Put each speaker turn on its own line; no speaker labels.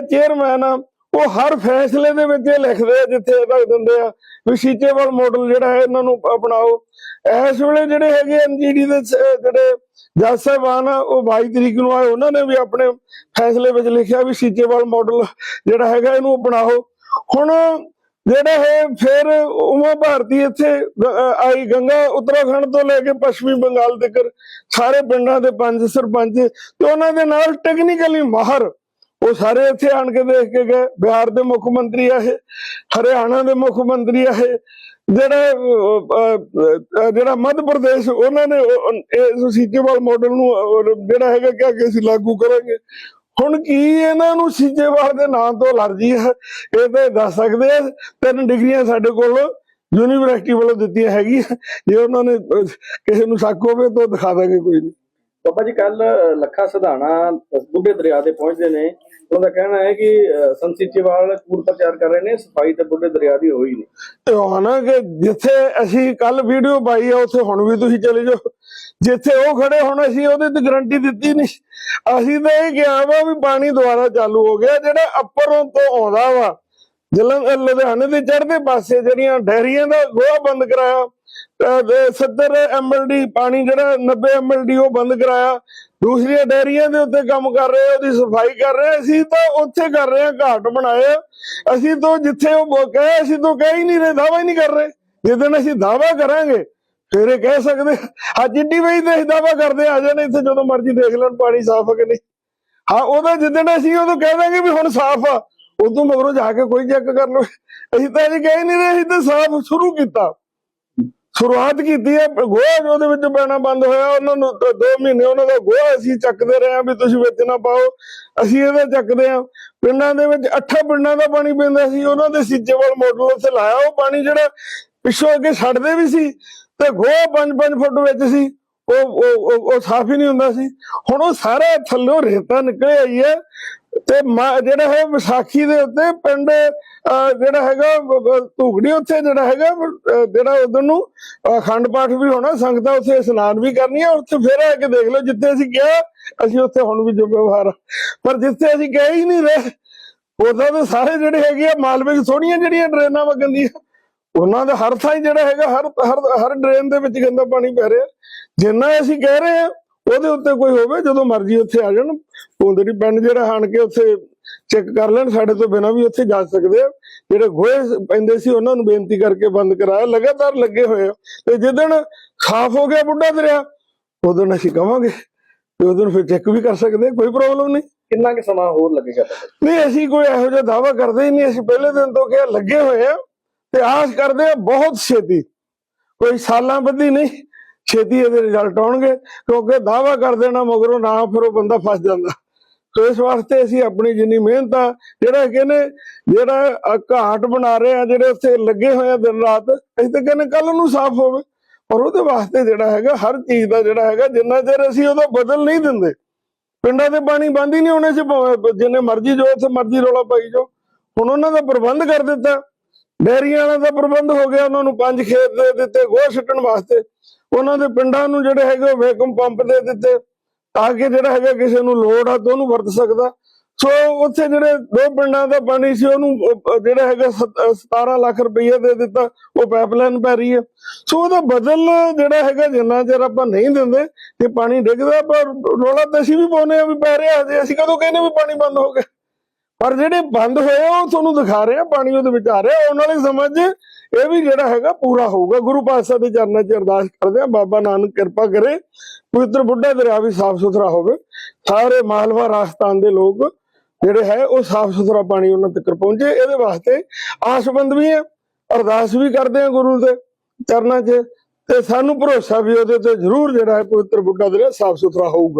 Chairman ਆ, ਉਹ ਹਰ ਫੈਸਲੇ ਦੇ ਵਿੱਚ ਇਹ ਲਿਖਦੇ ਆ ਜਿੱਥੇ ਇਹ ਤੱਕ ਦਿੰਦੇ ਆ, ਵੀ ਸੀਚੇਵਾਲ ਮਾਡਲ ਜਿਹੜਾ ਹੈ ਇਹਨਾਂ ਨੂੰ ਅਪਣਾਓ। ਇਸ ਵੇਲੇ ਜਿਹੜੇ ਹੈਗੇ ਐਨਜੀਡੀ ਦੇ ਜਿਹੜੇ ਜੱਜ ਸਾਹਿਬਾਨ ਆ, ਉਹ 22 ਤਰੀਕ ਨੂੰ ਆਏ, ਉਹਨਾਂ ਨੇ ਵੀ ਆਪਣੇ ਫੈਸਲੇ ਵਿੱਚ ਲਿਖਿਆ ਵੀ ਸੀਚੇਵਾਲ ਮਾਡਲ ਜਿਹੜਾ ਹੈਗਾ ਇਹਨੂੰ ਅਪਣਾਓ। ਹੁਣ ਜਿਹੜਾ ਹੈ ਫਿਰ ਉਮਾ ਭਾਰਤੀ ਇੱਥੇ ਆਈ ਗੰਗਾ ਉਤਰਾਖੰਡ ਤੋਂ ਲੈ ਕੇ ਪੱਛਮੀ ਬੰਗਾਲ ਤੱਕ, ਸਾਰੇ ਪਿੰਡਾਂ ਦੇ ਪੰਜ ਸਰਪੰਚ ਤੇ ਉਹਨਾਂ ਦੇ ਨਾਲ ਟੈਕਨੀਕਲੀ ਮਾਹਰ ਉਹ ਸਾਰੇ ਇੱਥੇ ਆਣ ਕੇ ਦੇਖ ਕੇ ਗਏ। ਬਿਹਾਰ ਦੇ ਮੁੱਖ ਮੰਤਰੀ ਆ ਇਹ, ਹਰਿਆਣਾ ਦੇ ਮੁੱਖ ਮੰਤਰੀ ਆ ਇਹ। ਜਿਹੜਾ ਜਿਹੜਾ ਮੱਧ ਪ੍ਰਦੇਸ਼, ਉਹਨਾਂ ਨੇ ਉਹ- ਇਹ ਮਾਡਲ ਨੂੰ ਜਿਹੜਾ ਹੈਗਾ ਕਿ ਅੱਗੇ ਅਸੀਂ ਲਾਗੂ ਕਰਾਂਗੇ। ਹੁਣ ਕੀ ਇਹਨਾਂ ਨੂੰ ਸੀਚੇਵਾਲ ਦੇ ਨਾਂ ਤੋਂ ਅਲਰਜੀ ਹੈ? ਇਹ ਤਾਂ ਦੱਸ ਸਕਦੇ ਆ, ਤਿੰਨ ਡਿਗਰੀਆਂ ਸਾਡੇ ਕੋਲ ਯੂਨੀਵਰਸਿਟੀ ਵੱਲੋਂ ਦਿੱਤੀਆਂ ਹੈਗੀਆਂ। ਜੇ ਉਹਨਾਂ ਨੇ ਕਿਸੇ ਨੂੰ ਸ਼ੱਕ ਹੋਵੇ ਤਾਂ ਉਹ ਦਿਖਾ ਦਾਂਗੇ, ਕੋਈ ਨਹੀਂ।
ਬਾਬਾ ਜੀ ਕੱਲ ਲੱਖਾ ਸਿਧਾਣਾ ਬੁੱਢੇ ਦਰਿਆ ਤੇ ਪਹੁੰਚਦੇ ਨੇ। ਉਹਨਾਂ ਦਾ ਕਹਿਣਾ ਹੈ ਕਿ ਅਹ, ਕੂੜ ਪ੍ਰਚਾਰ ਕਰ ਰਹੇ ਨੇ ਸਫ਼ਾਈ ਤੇ ਬੁੱਢੇ ਦਰਿਆ ਦੀ ਹੋਈ ਨਹੀਂ।
ਹੁਣ ਕਿ ਜਿੱਥੇ ਅਸੀਂ ਕੱਲ ਵੀਡੀਓ ਪਾਈ ਆ ਉੱਥੇ ਹੁਣ ਵੀ ਤੁਸੀਂ ਚਲੇ ਜਾਓ। ਜਿੱਥੇ ਉਹ ਖੜੇ ਹੁਣ ਅਸੀਂ ਉਹਦੇ ਤੇ ਗਰੰਟੀ ਦਿੱਤੀ ਨਹੀਂ। ਅਸੀਂ ਤਾਂ ਇਹ ਕਿਹਾ ਵਾ ਵੀ ਪਾਣੀ ਦੁਬਾਰਾ ਚਾਲੂ ਹੋ ਗਿਆ ਜਿਹੜਾ ਅੱਪਰੋਂ ਤੋਂ ਆਉਂਦਾ ਵਾ। ਜਲੰਧਰ ਲੁਧਿਆਣੇ ਦੇ ਚੜ੍ਹਦੇ ਪਾਸੇ ਜਿਹੜੀਆਂ ਡੈਰੀਆਂ ਦਾ ਗੋਹਾ ਬੰਦ ਕਰਾਇਆ 70 ਐਮਐਲਡੀ ਪਾਣੀ ਜਿਹੜਾ 90 ਐਮਐਲਡੀ ਉਹ ਬੰਦ ਕਰਾਇਆ। ਦੂਸਰੀਆਂ ਡੈਰੀਆਂ ਦੇ ਉੱਤੇ ਕੰਮ ਕਰ ਰਹੇ ਉਹਦੀ ਸਫ਼ਾਈ ਕਰ ਰਹੇ ਅਸੀਂ ਤਾਂ ਉੱਥੇ ਕਰ ਰਹੇ ਹਾਂ ਘਾਟ ਬਣਾਏ ਅਸੀਂ ਤਾਂ ਜਿੱਥੇ ਉਹ ਕਹੇ, ਅਸੀਂ ਤਾਂ ਕਹਿ ਹੀ ਨਹੀਂ ਰਹੇ ਦਾਵਾ ਹੀ ਨਹੀਂ ਕਰ ਰਹੇ। ਜਿੱਦਣ ਅਸੀਂ ਦਾਵਾ ਕਰਾਂਗੇ, ਫਿਰ ਇਹ ਕਹਿ ਸਕਦੇ ਹਾਂ ਜਿੱਡੀ ਵਈ ਤੇ ਅਸੀਂ ਦਾਵਾ ਕਰਦੇ ਆ ਜਾਣ ਇੱਥੇ ਜਦੋਂ ਮਰਜ਼ੀ ਦੇਖ ਲੈਣ, ਪਾਣੀ ਸਾਫ਼ ਹੈ ਕਿ ਨਹੀਂ। ਹਾਂ, ਉਹਦਾ ਜਿੱਦਣ ਅਸੀਂ ਉਦੋਂ ਕਹਿ ਦਾਂਗੇ ਵੀ ਹੁਣ ਸਾਫ਼ ਆ, ਉਦੋਂ ਮਗਰੋਂ ਜਾ ਕੇ ਕੋਈ ਚੈੱਕ ਕਰ ਲਓ ਅਸੀਂ ਤਾਂ ਇਹ ਕਹਿ ਹੀ ਨਹੀਂ ਰਹੇ, ਅਸੀਂ ਤਾਂ ਸਾਫ਼ ਸ਼ੁਰੂ ਕੀਤਾ। ਸ਼ੁਰੂਆਤ ਕੀਤੀ ਹੈ ਗੋਹਾ ਜੋ ਉਹਦੇ ਵਿੱਚ ਪੈਣਾ ਬੰਦ ਹੋਇਆ। ਉਹਨਾਂ ਨੂੰ ਦ- ਦੋ ਮਹੀਨੇ ਉਹਨਾਂ ਦਾ ਗੋਹਾ ਅਸੀਂ ਚੱਕਦੇ ਰਹੇ ਹਾਂ ਵੀ ਤੁਸੀਂ ਵਿੱਚ ਨਾ ਪਾਓ। ਅਸੀਂ ਇਹਦਾ ਚੱਕਦੇ ਹਾਂ। ਪਿੰਡਾਂ ਦੇ ਵਿੱਚ ਅੱਠਾਂ ਪਿੰਡਾਂ ਦਾ ਪਾਣੀ ਪੈਂਦਾ ਸੀ। ਉਹਨਾਂ ਦੇ ਸੀਚੇਵਾਲ ਮਾਡਲ ਉੱਥੇ ਲਾਇਆ। ਉਹ ਪਾਣੀ ਜਿਹੜਾ ਪਿੱਛੋਂ ਅੱਗੇ ਛੱਡਦੇ ਵੀ ਸੀ ਤੇ ਗੋਹਾ 5-5 ਫੁੱਟ ਵਿੱਚ ਸੀ। ਉਹ ਉਹ, ਉਹ- ਸਾਫ਼ ਹੀ ਨਹੀਂ ਹੁੰਦਾ ਸੀ ਹੁਣ ਉਹ ਸਾਰਾ ਥੱਲੋਂ ਰੇਤਾ ਨਿਕਲ ਆਈ ਹੈ ਤੇ ਜਿਹੜਾ ਹੈ ਵਿਸਾਖੀ ਦੇ ਉੱਤੇ ਪਿੰਡ ਜਿਹੜਾ ਹੈਗਾ ਧੂਗੜੀ ਉੱਥੇ ਜਿਹੜਾ ਹੈਗਾ ਜਿਹੜਾ ਉਧਰ ਨੂੰ ਅਖੰਡ ਪਾਠ ਵੀ ਹੋਣਾ, ਸੰਗਤਾਂ ਉੱਥੇ ਇਸ਼ਨਾਨ ਵੀ ਕਰਨੀ ਹੈ ਉੱਥੇ ਫਿਰ ਆ ਕੇ ਦੇਖ ਲਓ, ਜਿੱਥੇ ਅਸੀਂ ਕਿਹਾ, ਅਸੀਂ ਉੱਥੇ ਹੁਣ ਵੀ ਜੋ ਆ। ਪਰ ਜਿੱਥੇ ਅਸੀਂ ਗਏ ਹੀ ਨਹੀਂ ਰਹੇ ਉਦੋਂ ਤਾਂ ਸਾਰੇ ਜਿਹੜੇ ਹੈਗੇ ਆ, ਮਾਲਵੇ 'ਚ ਥੋੜੀਆਂ ਜਿਹੜੀਆਂ ਡਰੇਨਾਂ ਵਗੰਦੀਆਂ ਉਹਨਾਂ ਦਾ ਹਰ ਥਾਂ ਜਿਹੜਾ ਹੈਗਾ ਹਰ ਹਰ ਹਰ ਡਰੇਨ ਦੇ ਵਿੱਚ ਗੰਦਾ ਪਾਣੀ ਪੈ ਰਿਹਾ। ਜਿੰਨਾ ਅਸੀਂ ਕਹਿ ਰਹੇ ਆ ਉਹਦੇ ਉੱਤੇ ਕੋਈ ਹੋਵੇ ਜਦੋਂ ਮਰਜ਼ੀ ਉੱਥੇ ਆ ਜਾਣ। ਪੌਂਦੜੀ ਪਿੰਡ ਜਿਹੜਾ ਹਾਣ ਕੇ ਉੱਥੇ ਚੈੱਕ ਕਰ ਲੈਣ ਸਾਡੇ ਤੋਂ ਬਿਨਾਂ ਵੀ ਉੱਥੇ ਜਾ ਸਕਦੇ ਆ। ਜਿਹੜੇ ਗੋਹੇ ਪੈਂਦੇ ਸੀ ਉਹਨਾਂ ਨੂੰ ਬੇਨਤੀ ਕਰਕੇ ਬੰਦ ਕਰਾਇਆ। ਲਗਾਤਾਰ ਲੱਗੇ ਹੋਏ ਆ। ਤੇ ਜਿੱਦਣ ਸਾਫ਼ ਹੋ ਗਿਆ ਬੁੱਢਾ ਦਰਿਆ ਉਦੋਂ ਅਸੀਂ ਕਵਾਂਗੇ ਤੇ ਉਦੋਂ ਫਿਰ ਚੈੱਕ ਵੀ ਕਰ ਸਕਦੇ ਕੋਈ ਪ੍ਰੋਬਲਮ ਨਹੀਂ।
ਕਿੰਨਾ ਕੁ ਸਮਾਂ ਹੋਰ ਲੱਗੇਗਾ?
ਨਹੀਂ ਅਸੀਂ ਕੋਈ ਇਹੋ ਜਿਹਾ ਦਾਵਾ ਕਰਦੇ ਹੀ ਨਹੀਂ। ਅਸੀਂ ਪਹਿਲੇ ਦਿਨ ਤੋਂ ਕਿਹਾ ਲੱਗੇ ਹੋਏ ਆ। ਤੇ ਆਸ ਕਰਦੇ ਆ, ਬਹੁਤ ਛੇਤੀ। ਕੋਈ ਸਾਲਾਂ ਬੱਧੀ ਨਹੀਂ, ਛੇਤੀ ਇਹਦੇ ਰਿਜ਼ਲਟ ਆਉਣਗੇ, ਕਿਉਂਕਿ ਦਾਵਾ ਕਰ ਦੇਣਾ ਮਗਰੋਂ ਨਾ ਫਿਰ ਉਹ ਬੰਦਾ ਫਸ ਜਾਂਦਾ। ਸੋ ਇਸ ਵਾਸਤੇ ਅਸੀਂ ਆਪਣੀ ਜਿੰਨੀ ਮਿਹਨਤ ਆ, ਜਿਹੜਾ ਕਹਿੰਦੇ ਜਿਹੜਾ ਘਾਟ ਬਣਾ ਰਹੇ ਆ, ਜਿਹੜੇ ਉੱਥੇ ਲੱਗੇ ਹੋਏ ਆ ਦਿਨ ਰਾਤ, ਅਸੀਂ ਤਾਂ ਕਹਿੰਦੇ ਕੱਲ ਨੂੰ ਸਾਫ਼ ਹੋਵੇ। ਪਰ ਉਹਦੇ ਵਾਸਤੇ ਜਿਹੜਾ ਹੈਗਾ, ਹਰ ਚੀਜ਼ ਦਾ ਜਿਹੜਾ ਹੈਗਾ, ਜਿੰਨਾ ਚਿਰ ਅਸੀਂ ਉਹਦਾ ਬਦਲ ਨਹੀਂ ਦਿੰਦੇ। ਪਿੰਡਾਂ ਦੇ ਪਾਣੀ ਬੰਦ ਹੀ ਨਹੀਂ ਹੋਣੇ ਸੀ ਜਿੰਨੇ ਮਰਜ਼ੀ ਜੋ ਉੱਥੇ ਮਰਜ਼ੀ ਰੋਲਾ ਪਾਈ ਜੋ ਹੁਣ ਉਹਨਾਂ ਦਾ ਪ੍ਰਬੰਧ ਕਰ ਦਿੱਤਾ। ਡੈਰੀਆਂ ਵਾਲਾ ਦਾ ਪ੍ਰਬੰਧ ਹੋ ਗਿਆ, ਉਹਨਾਂ ਨੂੰ ਪੰਜ ਖੇਤ ਦੇ ਦਿੱਤੇ, ਗੋਹ ਛੱਡਣ ਵਾਸਤੇ। ਉਹਨਾਂ ਦੇ ਪਿੰਡਾਂ ਨੂੰ ਜਿਹੜੇ ਹੈਗੇ ਵੈਕੂਮ ਪੰਪ ਦੇ ਦਿੱਤੇ, ਤਾਂ ਕਿ ਜਿਹੜਾ ਹੈਗਾ ਕਿਸੇ ਨੂੰ ਲੋੜ ਆ ਤਾਂ ਉਹਨੂੰ ਵਰਤ ਸਕਦਾ। ਸੋ ਉੱਥੇ ਜਿਹੜੇ ਦੋ ਪਿੰਡਾਂ ਦਾ ਪਾਣੀ ਸੀ, ਉਹਨੂੰ ਜਿਹੜਾ ਹੈਗਾ ਸਤ- 17 ਲੱਖ ਰੁਪਈਆ ਦੇ ਦਿੱਤਾ, ਉਹ ਪਾਈਪਲਾਈਨ ਪੈ ਰਹੀ ਹੈ। ਸੋ ਉਹਦਾ ਬਦਲ ਜਿਹੜਾ ਹੈਗਾ, ਜਿੰਨਾ ਚਿਰ ਆਪਾਂ ਨਹੀਂ ਦਿੰਦੇ ਤੇ ਪਾਣੀ ਡਿੱਗਦਾ, ਪਰ ਰੋਲਾ ਤਾਂ ਅਸੀਂ ਵੀ ਪਾਉਂਦੇ ਆ ਵੀ ਪੈ ਰਿਹਾ ਹਜੇ ਅਸੀਂ ਕਦੋਂ ਕਹਿੰਦੇ ਵੀ ਪਾਣੀ ਬੰਦ ਹੋ ਗਿਆ। ਪਰ ਜਿਹੜੇ ਬੰਦ ਹੋਏ ਆ, ਉਹ ਤੁਹਾਨੂੰ ਦਿਖਾ ਰਹੇ ਆ ਪਾਣੀ ਉਹਦੇ ਵਿੱਚ ਆ ਰਿਹਾ। ਆਉਣ ਵਾਲੇ ਸਮਾਂ 'ਚ ਇਹ ਵੀ ਜਿਹੜਾ ਹੈਗਾ ਪੂਰਾ ਹੋਊਗਾ। ਗੁਰੂ ਪਾਤਸ਼ਾਹ ਦੇ ਚਰਨਾਂ 'ਚ ਅਰਦਾਸ ਕਰਦੇ ਆ ਬਾਬਾ ਨਾਨਕ ਕਿਰਪਾ ਕਰੇ ਪਵਿੱਤਰ ਬੁੱਢਾ ਦਰਿਆ ਵੀ ਸਾਫ਼ ਸੁਥਰਾ ਹੋਵੇ। ਸਾਰੇ ਮਾਲਵਾ ਰਾਜਸਥਾਨ ਦੇ ਲੋਕ ਜਿਹੜੇ ਹੈ ਉਹ ਸਾਫ਼ ਸੁਥਰਾ ਪਾਣੀ ਉਹਨਾਂ ਤੱਕ ਪਹੁੰਚੇ। ਇਹਦੇ ਵਾਸਤੇ ਆਸਬੰਦ ਵੀ ਹੈ ਅਰਦਾਸ ਵੀ ਕਰਦੇ ਆ ਗੁਰੂ ਦੇ ਚਰਨਾਂ 'ਚ ਤੇ ਸਾਨੂੰ ਭਰੋਸਾ ਵੀ ਉਹਦੇ ਤੇ ਜ਼ਰੂਰ ਜਿਹੜਾ ਹੈ ਪਵਿੱਤਰ ਬੁੱਢਾ ਦਰਿਆ ਸਾਫ਼ ਸੁਥਰਾ ਹੋਊਗਾ।